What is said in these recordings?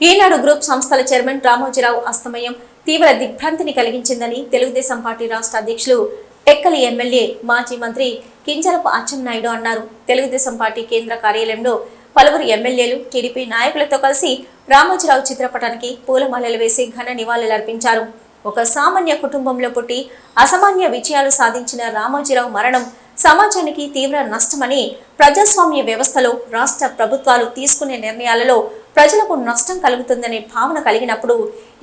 ఈనాడు group సంస్థల chairman Ramoji Rao అస్తమయం తీవ్ర దిగ్భ్రాంతిని కలిగించిందని తెలుగుదేశం పార్టీ రాష్ట్ర అధ్యక్షులు టెక్కలి ఎమ్మెల్యే మాజీ మంత్రి కింజరపు అచ్చెన్నాయుడు అన్నారు. తెలుగుదేశం పార్టీ కేంద్ర కార్యాలయంలో పలువురు ఎమ్మెల్యేలు టీడీపీ నాయకులతో కలిసి రామోజీరావు చిత్రపటానికి పూలమాలలు వేసి ఘన నివాళులర్పించారు ఒక సామాన్య కుటుంబంలో పుట్టి అసామాన్య విజయాలు సాధించిన రామోజీరావు మరణం సమాజానికి తీవ్ర నష్టమని ప్రజాస్వామ్య వ్యవస్థలో రాష్ట్ర ప్రభుత్వాలు తీసుకునే నిర్ణయాలలో ప్రజలకు నష్టం కలుగుతుందనే భావన కలిగినప్పుడు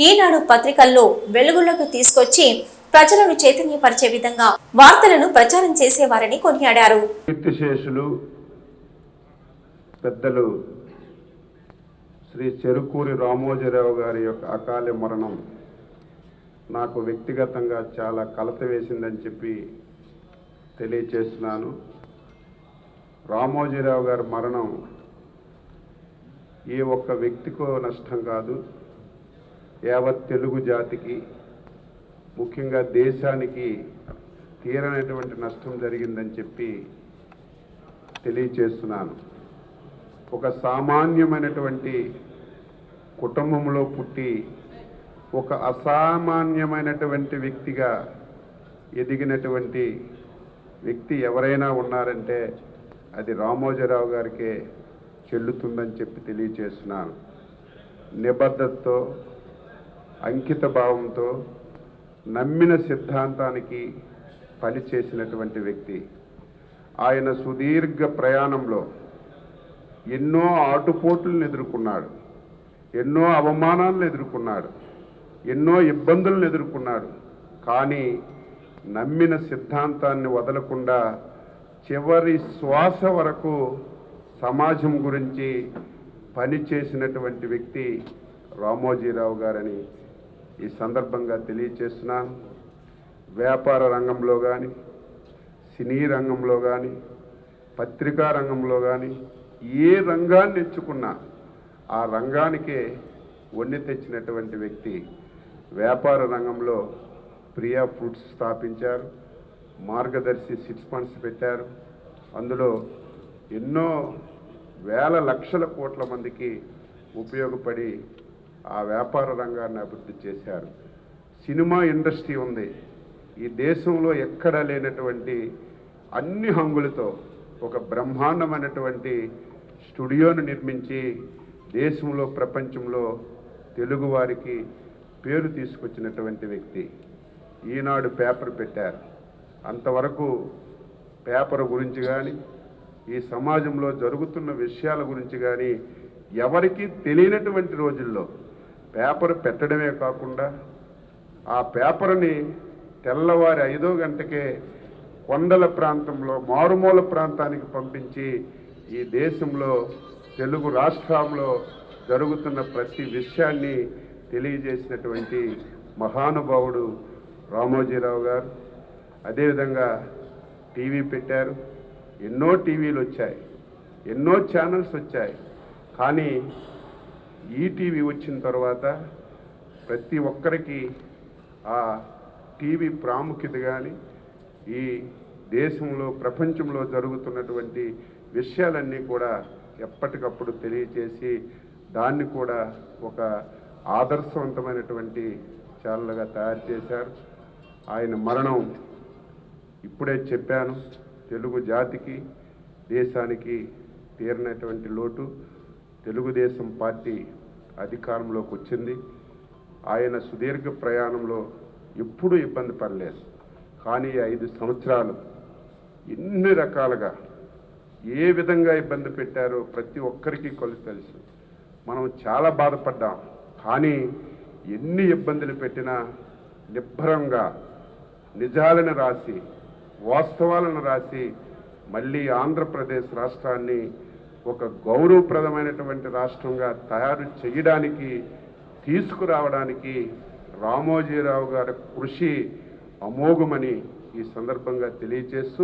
ఈనాడు పత్రికల్లో వెలుగులోకి తీసుకొచ్చి ప్రజలను చైతన్యపరిచే విధంగా వార్తలను ప్రచారం చేసేవారని కొనియాడారు. కీర్తిశేషులు పెద్దలు శ్రీ చెరుకూరి రామోజీరావు గారి యొక్క అకాల మరణం నాకు వ్యక్తిగతంగా చాలా కలత వేసిందని చెప్పి తెలియచేస్తున్నాను. రామోజీరావు గారి మరణం ఏ ఒక్క వ్యక్తికో నష్టం కాదు. యావత్ తెలుగు జాతికి ముఖ్యంగా దేశానికి తీరనటువంటి నష్టం జరిగిందని చెప్పి తెలియచేస్తున్నాను. ఒక సామాన్యమైనటువంటి కుటుంబంలో పుట్టి ఒక అసామాన్యమైనటువంటి వ్యక్తిగా ఎదిగినటువంటి వ్యక్తి ఎవరైనా ఉన్నారంటే అది రామోజీరావు గారికే చెల్లుతుందని చెప్పి తెలియచేస్తున్నాను. నిబద్ధతతో అంకిత భావంతో నమ్మిన సిద్ధాంతానికి పనిచేసినటువంటి వ్యక్తి. ఆయన సుదీర్ఘ ప్రయాణంలో ఎన్నో ఆటుపోట్లను ఎదుర్కొన్నాడు. ఎన్నో అవమానాలను ఎదుర్కొన్నాడు. ఎన్నో ఇబ్బందులను ఎదుర్కొన్నాడు. కానీ నమ్మిన సిద్ధాంతాన్ని వదలకుండా చివరి శ్వాస వరకు సమాజం గురించి పనిచేసినటువంటి వ్యక్తి రామోజీరావు గారని ఈ సందర్భంగా తెలియచేస్తున్నాను. వ్యాపార రంగంలో కానీ సినీ రంగంలో కానీ పత్రికా రంగంలో కానీ ఏ రంగాన్ని ఎంచుకున్నా ఆ రంగానికే వండి తెచ్చినటువంటి వ్యక్తి వ్యాపార రంగంలో ప్రియా ఫ్రూట్స్ స్థాపించారు మార్గదర్శి సిట్స్ ఫండ్స్ పెట్టారు. అందులో ఎన్నో వేల లక్షల కోట్ల మందికి ఉపయోగపడి ఆ వ్యాపార రంగాన్ని అభివృద్ధి చేశారు. సినిమా ఇండస్ట్రీ ఉంది. ఈ దేశంలో ఎక్కడా లేనటువంటి అన్ని హంగులతో ఒక బ్రహ్మాండమైనటువంటి స్టూడియోను నిర్మించి దేశంలో ప్రపంచంలో తెలుగువారికి పేరు తీసుకొచ్చినటువంటి వ్యక్తి ఈనాడు పేపర్ పెట్టారు. అంతవరకు పేపర్ గురించి కానీ ఈ సమాజంలో జరుగుతున్న విషయాల గురించి కానీ ఎవరికీ తెలియనటువంటి రోజుల్లో పేపర్ పెట్టడమే కాకుండా ఆ పేపర్ని తెల్లవారి ఐదో గంటకే కొండల ప్రాంతంలో మారుమూల ప్రాంతానికి పంపించి ఈ దేశంలో తెలుగు రాష్ట్రంలో జరుగుతున్న ప్రతి విషయాన్ని తెలియజేసినటువంటి మహానుభావుడు రామోజీరావు గారు. అదేవిధంగా టీవీ పెట్టారు. ఎన్నో టీవీలు వచ్చాయి ఎన్నో ఛానల్స్ వచ్చాయి. కానీ ఈటీవీ వచ్చిన తర్వాత ప్రతి ఒక్కరికి ఆ టీవీ ప్రాముఖ్యత కానీ ఈ దేశంలో ప్రపంచంలో జరుగుతున్నటువంటి విషయాలన్నీ కూడా ఎప్పటికప్పుడు తెలియచేసి దాన్ని కూడా ఒక ఆదర్శవంతమైనటువంటి ఛానల్గా తయారు చేశారు. ఆయన మరణం ఇప్పుడే చెప్పాను. తెలుగు జాతికి దేశానికి తీరినటువంటి లోటు తెలుగుదేశం పార్టీ అధికారంలోకి వచ్చింది. ఆయన సుదీర్ఘ ప్రయాణంలో ఎప్పుడూ ఇబ్బంది పడలేదు. కానీ ఐదు సంవత్సరాలు ఎన్ని రకాలుగా ఏ విధంగా ఇబ్బంది పెట్టారో ప్రతి ఒక్కరికి కొలి తెలుసు. మనం చాలా బాధపడ్డాం. కానీ ఎన్ని ఇబ్బందులు పెట్టినా నిబ్బరంగా నిజాలను రాసి వాస్తవాలను రాసి మళ్ళీ ఆంధ్రప్రదేశ్ రాష్ట్రాన్ని ఒక గౌరవప్రదమైనటువంటి రాష్ట్రంగా తయారు చేయడానికి తీసుకురావడానికి రామోజీరావు గారి కృషి అమోఘమని ఈ సందర్భంగా తెలియజేస్తూ